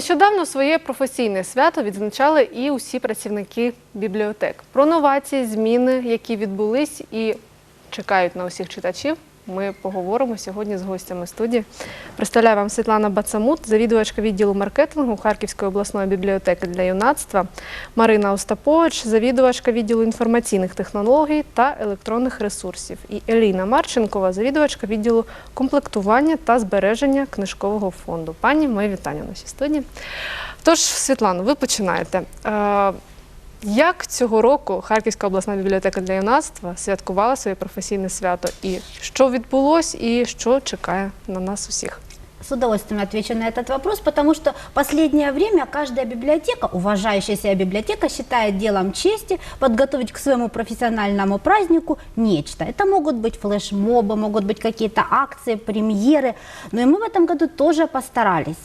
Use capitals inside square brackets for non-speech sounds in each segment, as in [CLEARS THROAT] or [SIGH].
Нещодавно своє професійне свято відзначали і усі працівники бібліотек. Про новації, зміни, які відбулись і чекають на усіх читачів. Ми поговоримо сьогодні з гостями студії. Представляю вам Світлана Бацамут, завідувачка відділу маркетингу Харківської обласної бібліотеки для юнацтва, Марина Остапович, завідувачка відділу інформаційних технологій та електронних ресурсів, і Еліна Марченкова, завідувачка відділу комплектування та збереження книжкового фонду. Пані, моє вітання в нашій студії. Тож, Світлано, ви починаєте. Е, Як цього року Харківська обласна бібліотека для юнацтва святкувала своє професійне свято? І що відбулось, і що чекає на нас усіх? С удовольствием отвечу на этот вопрос, потому что последнее время каждая библиотека, уважающая себя библиотека, считает делом чести подготовить к своему профессиональному празднику нечто. Это могут быть флешмобы, могут быть какие-то акции, премьеры, но и мы в этом году тоже постарались.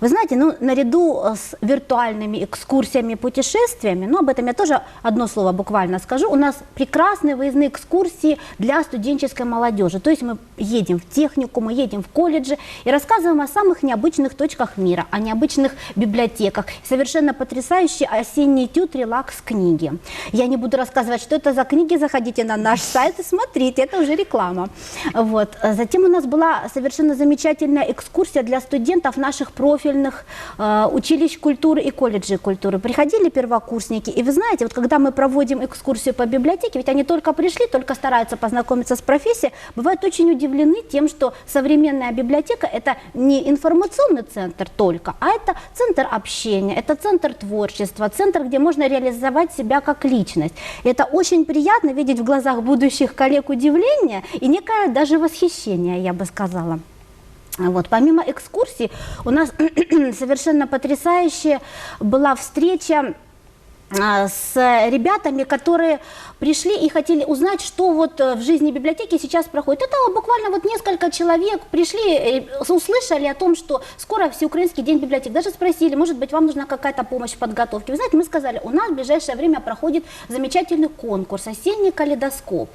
Вы знаете, ну, наряду э, с виртуальными экскурсиями, путешествиями, ну, об этом я тоже одно слово буквально скажу, у нас прекрасные выездные экскурсии для студенческой молодежи. То есть мы едем в технику, мы едем в колледжи и рассказываем о самых необычных точках мира, о необычных библиотеках. Совершенно потрясающий осенний этюд «Релакс книги». Я не буду рассказывать, что это за книги, заходите на наш сайт и смотрите, это уже реклама. Вот. Затем у нас была совершенно замечательная экскурсия для студентов наших профильных э, училищ культуры и колледжей культуры. Приходили первокурсники, и вы знаете, вот когда мы проводим экскурсию по библиотеке, ведь они только пришли, только стараются познакомиться с профессией, бывают очень удивлены тем, что современная библиотека – это не информационный центр только, а это центр общения, это центр творчества, центр, где можно реализовать себя как личность. И это очень приятно видеть в глазах будущих коллег удивление и некое даже восхищение, я бы сказала. Вот, помимо экскурсий, у нас [CLEARS THROAT] совершенно потрясающая была встреча с ребятами, которые пришли и хотели узнать, что вот э, в жизни библиотеки сейчас проходит. Это буквально вот несколько человек пришли, услышали о том, что скоро Всеукраинский день библиотек. Даже спросили, может быть, вам нужна какая-то помощь в подготовке. Вы знаете, мы сказали, у нас в ближайшее время проходит замечательный конкурс «Осенний калейдоскоп».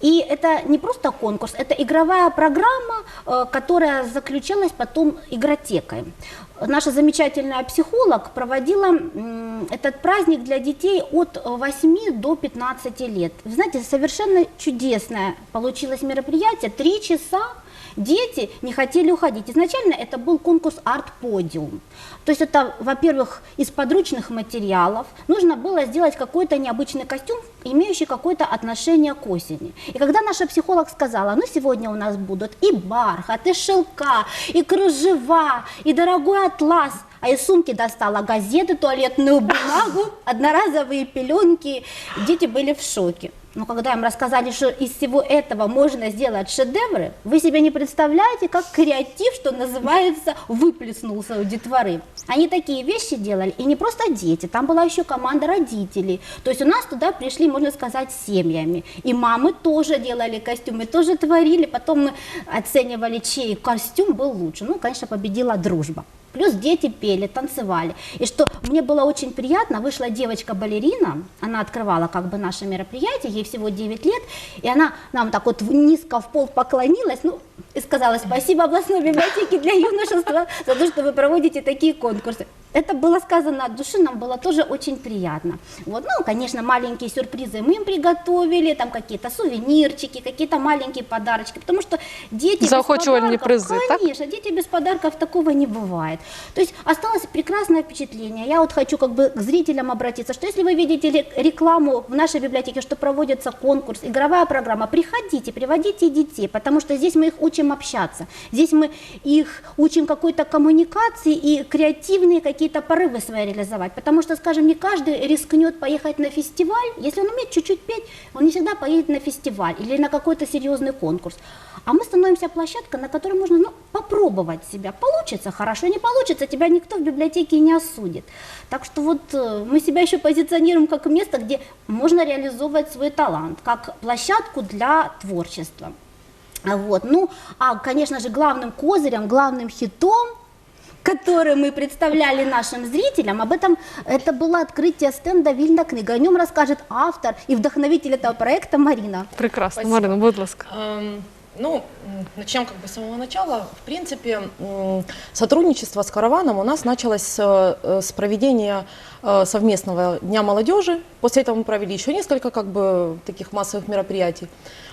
И это не просто конкурс, это игровая программа, э, которая заключалась потом игротекой. Наша замечательная психолог проводила этот праздник для детей от 8 до 15 лет. Вы знаете, совершенно чудесное получилось мероприятие. Три часа дети не хотели уходить. Изначально это был конкурс «Арт-подиум». То есть это, во-первых, из подручных материалов нужно было сделать какой-то необычный костюм, имеющий какое-то отношение к осени. И когда наша психолог сказала, ну сегодня у нас будут и бархат, и шелка, и кружева, и дорогой атлас, а из сумки достала газеты, туалетную бумагу, [LAUGHS] одноразовые пеленки, дети были в шоке. Но когда им рассказали, что из всего этого можно сделать шедевры, вы себе не представляете, как креатив, что называется, выплеснулся у детворы. Они такие вещи делали, и не просто дети, там была еще команда родителей. То есть у нас туда пришли, можно сказать, семьями. И мамы тоже делали костюмы, тоже творили. Потом мы оценивали, чей костюм был лучше. Ну, конечно, победила дружба. Плюс дети пели, танцевали. И что мне было очень приятно, вышла девочка-балерина, она открывала как бы наше мероприятие, ей всего 9 лет, и она нам так вот низко в пол поклонилась, ну, и сказала спасибо областной библиотеке для юношества за то, что вы проводите такие конкурсы. Это было сказано от души, нам было тоже очень приятно. Вот, ну, конечно, маленькие сюрпризы мы им приготовили, там какие-то сувенирчики, какие-то маленькие подарочки, потому что дети без Заохочивальные подарков, призы, так? Конечно, дети без подарков такого не бывает. То есть осталось прекрасное впечатление. Я вот хочу как бы к зрителям обратиться, что если вы видите ре- рекламу в нашей библиотеке, что проводится конкурс, игровая программа, приходите, приводите детей, потому что здесь мы их учим общаться, здесь мы их учим какой-то коммуникации и креативные какие-то порывы свои реализовать, потому что, скажем, не каждый рискнет поехать на фестиваль, если он умеет чуть-чуть петь, он не всегда поедет на фестиваль или на какой-то серьезный конкурс. А мы становимся площадкой, на которой можно ну, попробовать себя. Получится хорошо, не получится, тебя никто в библиотеке не осудит. Так что вот э, мы себя еще позиционируем как место, где можно реализовывать свой талант, как площадку для творчества. Вот. Ну, а, конечно же, главным козырем, главным хитом который мы представляли нашим зрителям, об этом это было открытие стенда «Вильна книга». О нем расскажет автор и вдохновитель этого проекта Марина. Прекрасно, Марина, будь ласка. Ну, начнем как бы с самого начала. В принципе, сотрудничество с караваном у нас началось с, э, с проведения э, совместного Дня молодежи. После этого мы провели еще несколько как бы таких массовых мероприятий.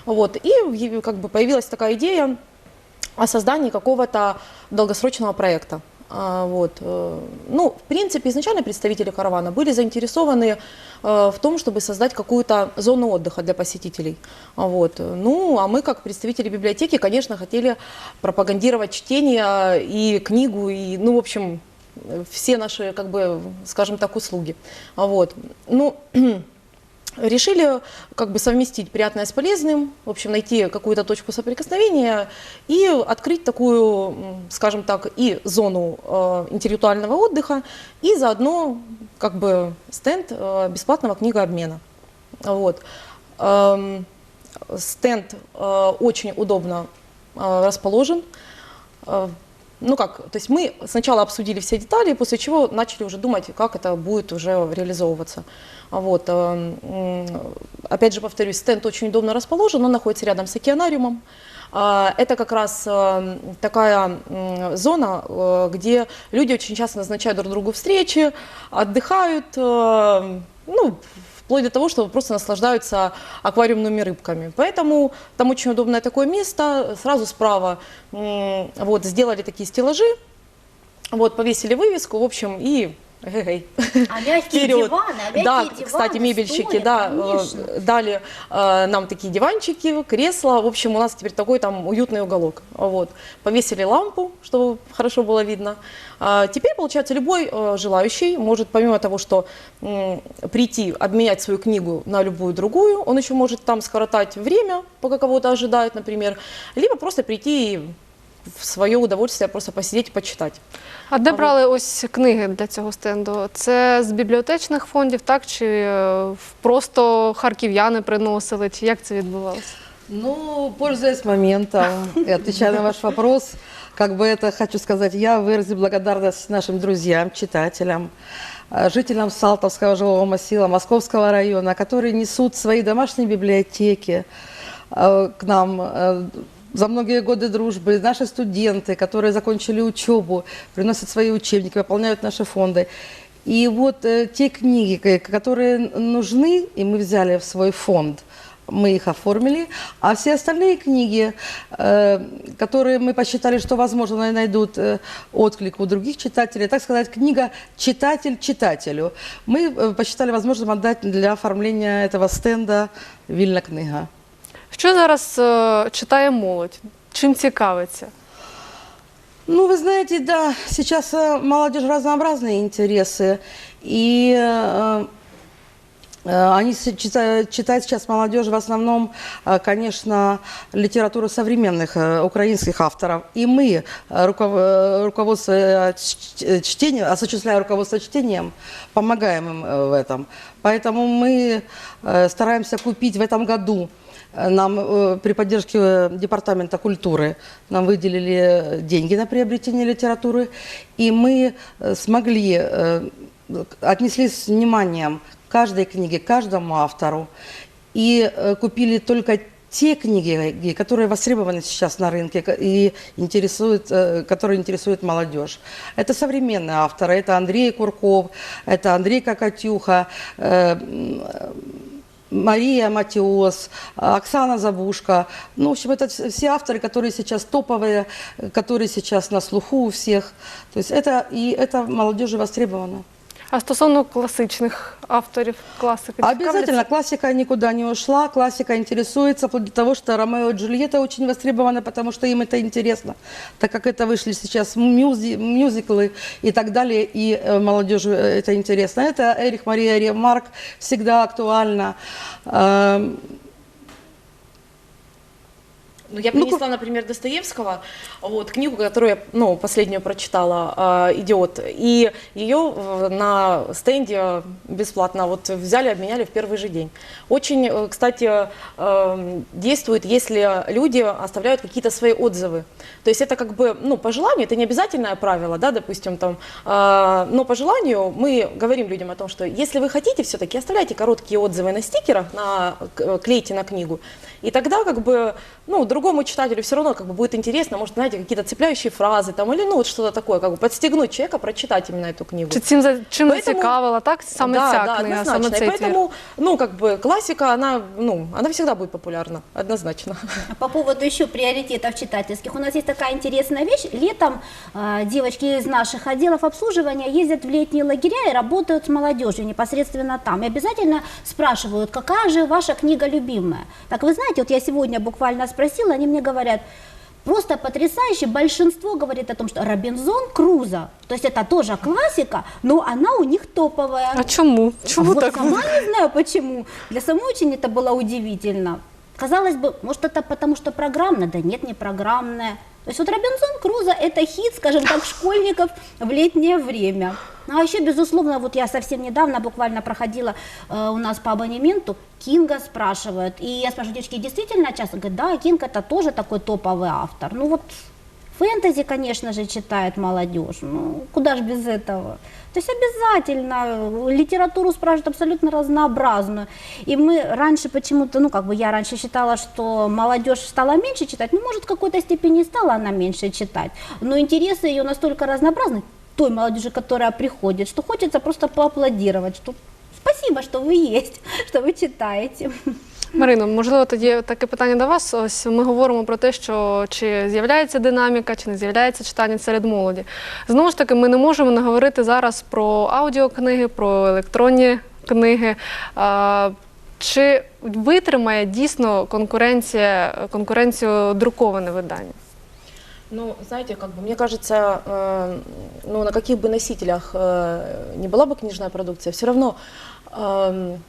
Вот. И как бы появилась такая идея о создании какого-то долгосрочного проекта. А, Вот. э, Ну, в принципе, изначально представители каравана были заинтересованы э, в том, чтобы создать какую-то зону отдыха для посетителей. А Вот. Ну, а мы, как представители библиотеки, конечно, хотели пропагандировать чтение и книгу, и, ну, в общем, все наши, как бы, скажем так, услуги. А Вот. Ну, [CLEARS THROAT] решили как бы совместить приятное с полезным, в общем, найти какую-то точку соприкосновения и открыть такую, скажем так, и зону э, интеллектуального отдыха, и заодно как бы стенд э, бесплатного книгообмена. Вот. Эм, стенд э, очень удобно э, расположен. Э, ну как, то есть мы сначала обсудили все детали, после чего начали уже думать, как это будет уже реализовываться. Вот. э, Опять же, повторюсь, стенд очень удобно расположен, он находится рядом с океанариумом. А, Это как раз э, такая зона, э, где люди очень часто назначают друг другу встречи, отдыхают, ну, вплоть до того, что просто наслаждаются аквариумными рыбками. Поэтому там очень удобное такое место. Сразу справа вот, сделали такие стеллажи, вот, повесили вывеску, в общем, и эгегей. А мягкие [LAUGHS] Вперед. диваны, а мягкие да, диваны, кстати, мебельщики, стулья, да, э, конечно. дали э, нам такие диванчики, кресла. В общем, у нас теперь такой там уютный уголок. Вот. Повесили лампу, чтобы хорошо было видно. А теперь, получается, любой э, желающий может, помимо того, что м, прийти, обменять свою книгу на любую другую, он еще может там скоротать время, пока кого-то ожидает, например, либо просто прийти и в свое удовольствие просто посидеть и почитать. А де А брали ось книги для цього стенду? Це з бібліотечних фондів, так чи е, просто харків'яни приносили, чи як це відбувалося? Ну, пользуясь моментом и отвечая на ваш вопрос, как бы это хочу сказать, я выразить благодарность нашим друзьям, читателям, э, жителям Салтовского жилого массива, Московского района, которые несут свои домашние библиотеки э, к нам э, за многие годы дружбы, наши студенты, которые закончили учебу, приносят свои учебники, выполняют наши фонды. И вот э, те книги, которые нужны, и мы взяли в свой фонд, мы их оформили, а все остальные книги, э, которые мы посчитали, что, возможно, найдут э, отклик у других читателей, так сказать, книга «Читатель читателю», мы э, посчитали возможным отдать для оформления этого стенда «Вильна книга». Що зараз е, читає молодь? Чим цікавиться? Ну, вы знаете, да, сейчас э, молодежь разнообразные интересы, и э, э, они читают, читает сейчас молодежь в основном, э, конечно, литературу современных э, украинских авторов. И мы, э, э, руководство э, э, чтением, осуществляя руководство чтением, помогаем им э, в этом. Поэтому мы э, стараемся купить в этом году Э, Нам э, при поддержке э, Департамента культуры нам выделили деньги на приобретение литературы, и мы э, смогли, отнеслись с вниманием к каждой книге, к каждому автору, и купили только те книги, которые востребованы сейчас на рынке и интересуют, которые интересуют молодежь. Это современные авторы, это Андрей Курков, это Андрей Кокотюха, Мария Матиос, Оксана Забушка. Ну, в общем, это вс- все авторы, которые сейчас топовые, э, которые сейчас на слуху у всех. То есть это и это молодежи востребовано. А стосовно класичних авторів, класики, Обязательно. Классика никуда не ушла. Классика интересуется, вплоть до того, что Ромео и Джульетта очень востребованы, потому что им это интересно. Так как это вышли сейчас мюзи- мюзиклы и так далее, и э, молодежи э, это интересно. Это Эрих Мария Ремарк всегда актуально. Ну, я Ну, принесла, например, Достоевского, вот, книгу, которую я, ну, последнюю прочитала, а, «Идиот», и ее на стенде бесплатно вот взяли, обменяли в первый же день. Очень, э, кстати, э, действует, если люди оставляют какие-то свои отзывы. То есть это как бы, ну, по желанию, это не обязательное правило, да, допустим, там, а, но по желанию мы говорим людям о том, что если вы хотите все-таки, оставляйте короткие отзывы на стикерах, на, клейте на книгу, и тогда как бы, ну, другому читателю все равно как бы будет интересно, может, знаете, какие-то цепляющие фразы там, или ну вот что-то такое, как бы подстегнуть человека прочитать именно эту книгу. Чи цим за- чим Поэтому- зацікавила, так? Саме да, ця да, книга, саме однозначно. цей твір. поэтому, ну, как бы классика, она, ну, она всегда будет популярна, однозначно. А По поводу еще приоритетов читательских. У нас есть такая интересная вещь. Летом э, девочки из наших отделов обслуживания ездят в летние лагеря и работают с молодежью непосредственно там. И обязательно спрашивают, какая же ваша книга любимая. Так вы знаете, вот я сегодня буквально спросила, они мне говорят, Просто потрясающе. Большинство говорит о том, что Робинзон Крузо, то есть это тоже классика, но она у них топовая. А чому? Чому вот так? сама не знаю почему. Для самой очень это было удивительно. Казалось бы, может это потому что программно? Да нет, не программная. То есть вот Робинзон Крузо это хит, скажем так, школьников в летнее время. Ну а еще, безусловно, вот я совсем недавно буквально проходила э, у нас по абонементу, Кинга спрашивают. И я спрашиваю, девочки, действительно часто? Говорят, да, Кинг это тоже такой топовый автор. Ну вот Фэнтези, конечно же, читает молодежь. Ну, куда же без этого? То есть обязательно литературу спрашивают абсолютно разнообразную. И мы раньше почему-то, ну, как бы я раньше считала, что молодежь стала меньше читать. Ну, может, в какой-то степени стала она меньше читать. Но интересы ее настолько разнообразны, той молодежи, которая приходит, что хочется просто поаплодировать, что спасибо, что вы есть, [LAUGHS] что вы читаете. Марино, можливо, тоді таке питання до вас. Ось ми говоримо про те, що чи з'являється динаміка, чи не з'являється читання серед молоді. Знову ж таки, ми не можемо не говорити зараз про аудіокниги, про електронні книги. А, Чи витримає дійсно конкуренція конкуренцію друковане видання? Ну, знаете, как бы, мне кажется, э, ну, на каких бы носителях э, не была бы книжная продукция, все равно эм,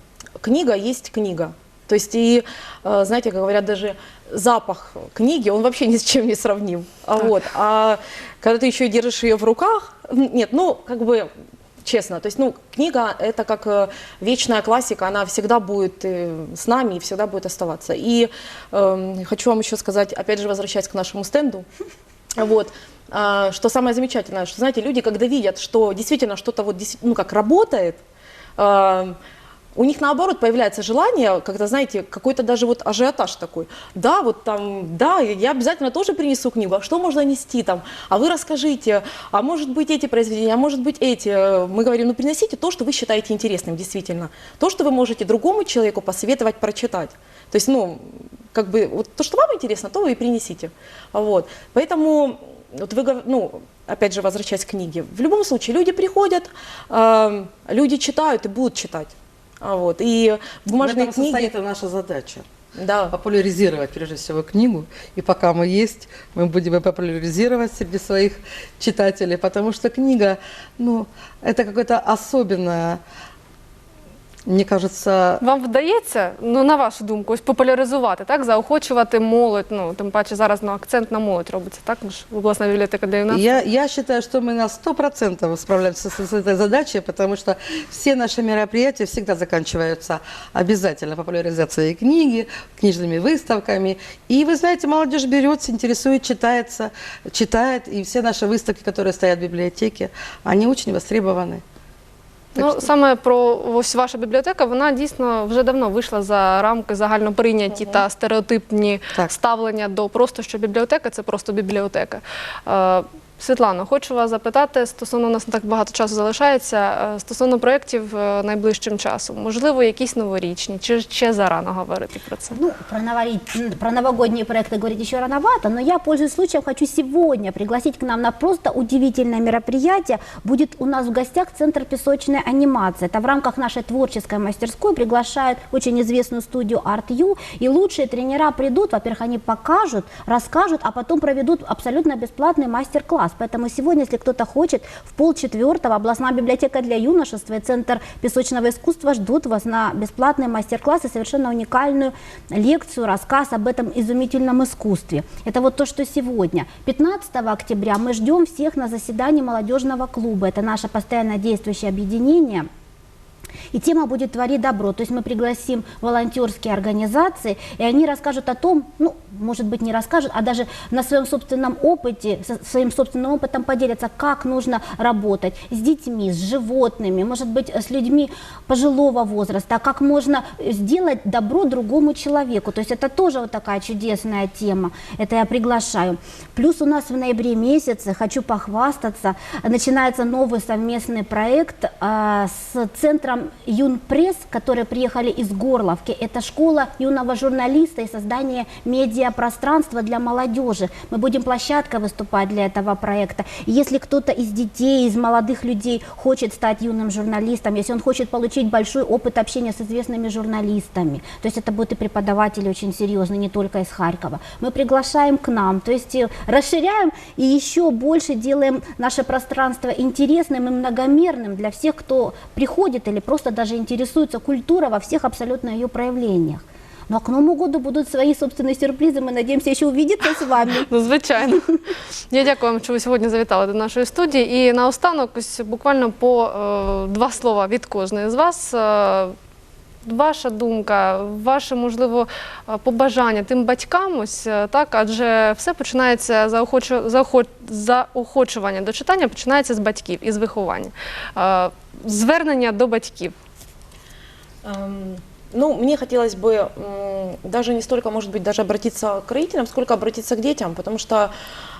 книга есть книга. То есть и, э, знаете, как говорят, даже запах книги, он вообще ни с чем не сравним. А, вот, а когда ты еще и держишь ее в руках, нет, ну, как бы, честно, то есть, ну, книга это как э, вечная классика, она всегда будет э, с нами и всегда будет оставаться. И эм, хочу вам еще сказать, опять же, возвращаясь к нашему стенду, вот. А, Что самое замечательное, что, знаете, люди, когда видят, что действительно что-то вот, ну, как работает, а, у них наоборот появляется желание, когда, знаете, какой-то даже вот ажиотаж такой. Да, вот там, да, я обязательно тоже принесу книгу, а что можно нести там? А вы расскажите, а может быть эти произведения, а может быть эти. Мы говорим, ну приносите то, что вы считаете интересным, действительно. То, что вы можете другому человеку посоветовать прочитать. То есть, ну, как бы, вот то, что вам интересно, то вы и принесите. Вот. Поэтому, вот вы, ну, опять же, возвращаясь к книге, в любом случае люди приходят, э, люди читают и будут читать. А Вот. И В бумажные книги, состоит и наша задача. да, популяризировать прежде всего книгу. И пока мы есть, мы будем ее популяризировать среди своих читателей, потому что книга, ну, это какое-то особенное, мне кажется, Вам вдається, ну на вашу думку, ось популяризувати, так, заохочувати молодь, ну тим паче зараз ну, акцент на молодь робиться, так? Ми ж обласна бібліотека для юнацтва. я, я считаю, что мы на 100% справляемся с, с этой задачей, потому что все наши мероприятия всегда заканчиваются обязательно популяризацией книги, книжными выставками. И вы знаете, молодежь берется, интересует, читается, читает, и все наши выставки, которые стоят в библиотеке, они очень востребованы. Ну що- саме про ось ваша бібліотека, вона дійсно вже давно вийшла за рамки загально прийняті та стереотипні Так. ставлення до просто що бібліотека це просто бібліотека. Е, Світлано, хочу вас запитати стосовно у нас не так багато часу залишається. е, Стосовно проєктів е, найближчим часом, можливо, якісь новорічні, чи ще зарано говорити про це? Ну, про, новори- м, про новогодние проекты говорить еще рановато, но я, пользуясь случаем, хочу сегодня пригласить к нам на просто удивительное мероприятие. Будет у нас в гостях Центр песочной анимации. Это в рамках нашей творческой мастерской приглашают очень известную студию Art.U. И лучшие тренера придут, во-первых, они покажут, расскажут, а потом проведут абсолютно бесплатный мастер-класс. Поэтому сегодня, если кто-то хочет, в полчетвертого областная библиотека для юношества и Центр песочного искусства ждут вас на бесплатный мастер-класс и совершенно уникальную лекцию, рассказ об этом изумительном искусстве. Это вот то, что сегодня. 15 октября мы ждем всех на заседании молодежного клуба. Это наше постоянно действующее объединение. И тема будет «Твори добро». То есть мы пригласим волонтерские организации, и они расскажут о том, ну, может быть, не расскажут, а даже на своем собственном опыте, со- своим собственным опытом поделятся, как нужно работать с детьми, с животными, может быть, с людьми пожилого возраста, как можно сделать добро другому человеку. То есть это тоже вот такая чудесная тема. Это я приглашаю. Плюс у нас в ноябре месяце, хочу похвастаться, начинается новый совместный проект а, с центром Юнпресс, которые приехали из Горловки. Это школа юного журналиста и создание медиапространства для молодежи. Мы будем площадкой выступать для этого проекта. Если кто-то из детей, из молодых людей хочет стать юным журналистом, если он хочет получить большой опыт общения с известными журналистами, то есть это будут и преподаватели очень серьезные, не только из Харькова, мы приглашаем к нам, то есть э, расширяем и еще больше делаем наше пространство интересным и многомерным для всех, кто приходит или просто даже интересуется культурой во всех абсолютно ее проявлениях. Но к Новому году будут свои собственные сюрпризы. Мы надеемся еще увидеться с вами. [LAUGHS] Ну, звичайно. Я дякую вам, що ви сьогодні завітали до нашої студії. І наостанок, ось буквально по е, два слова від кожної з вас. Е, Ваша думка, ваше можливо е, побажання тим батькам, ось е, так, адже все починається заохочу, заохо- заохочування до читання починається з батьків із виховання. Е, Звернення до батьків. Ну, мне хотелось бы даже не столько, может быть, даже обратиться к родителям, сколько обратиться к детям, потому что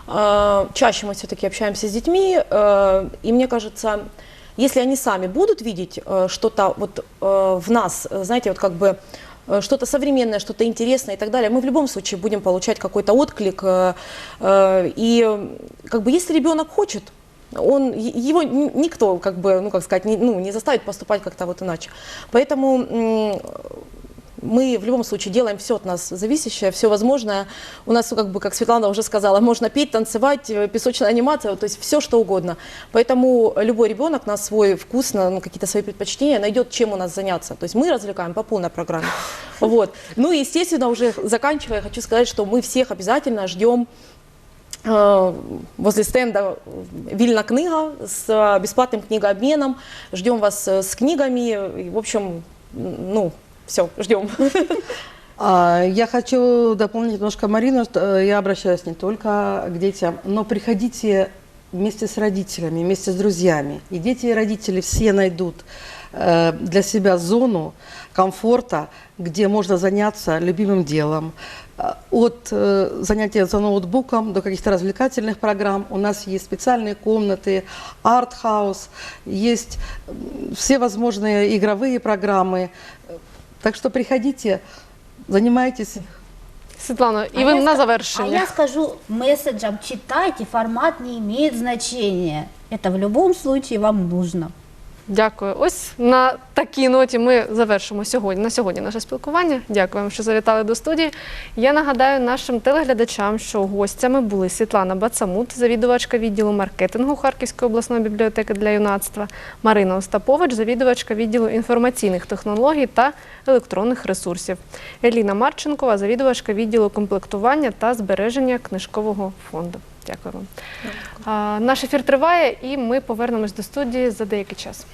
э, чаще мы все-таки общаемся с детьми, э, и мне кажется, если они сами будут видеть э, что-то вот э, в нас, э, знаете, вот как бы э, что-то современное, что-то интересное и так далее, мы в любом случае будем получать какой-то отклик. э, э, И как бы если ребенок хочет, он, его никто, как бы, ну, как сказать, не, ну, не заставит поступать как-то вот иначе. Поэтому мы в любом случае делаем все от нас зависящее, все возможное. У нас, как бы, как Светлана уже сказала, можно петь, танцевать, э, песочная анимация, то есть все, что угодно. Поэтому любой ребенок на свой вкус, на ну, какие-то свои предпочтения найдет, чем у нас заняться. То есть мы развлекаем по полной программе. [LAUGHS] Вот. Ну и, естественно, уже заканчивая, хочу сказать, что мы всех обязательно ждем возле стенда Вильна книга с бесплатным книгообменом. Ждем вас с книгами. В общем, ну, все, ждем. [LAUGHS] А, Я хочу дополнить немножко Марину, э, я обращаюсь не только к детям, но приходите вместе с родителями, вместе с друзьями. И дети, и родители все найдут э, для себя зону комфорта, где можно заняться любимым делом. Э, От э, занятия за ноутбуком до каких-то развлекательных программ. У нас есть специальные комнаты, арт-хаус, есть все возможные игровые программы. Так что приходите, занимайтесь. Світлано, і А я на завершення. А я скажу месседжам, читайте, формат не имеет значения. Это в любом случае вам нужно. Дякую. Ось на такій ноті ми завершимо сьогодні на сьогодні наше спілкування. Дякую вам, що завітали до студії. Я нагадаю нашим телеглядачам, що гостями були Світлана Бацамут, завідувачка відділу маркетингу Харківської обласної бібліотеки для юнацтва, Марина Остапович, завідувачка відділу інформаційних технологій та електронних ресурсів, Еліна Марченкова, завідувачка відділу комплектування та збереження книжкового фонду. Дякую вам. Дякую. А, Наш ефір триває, і ми повернемось до студії за деякий час.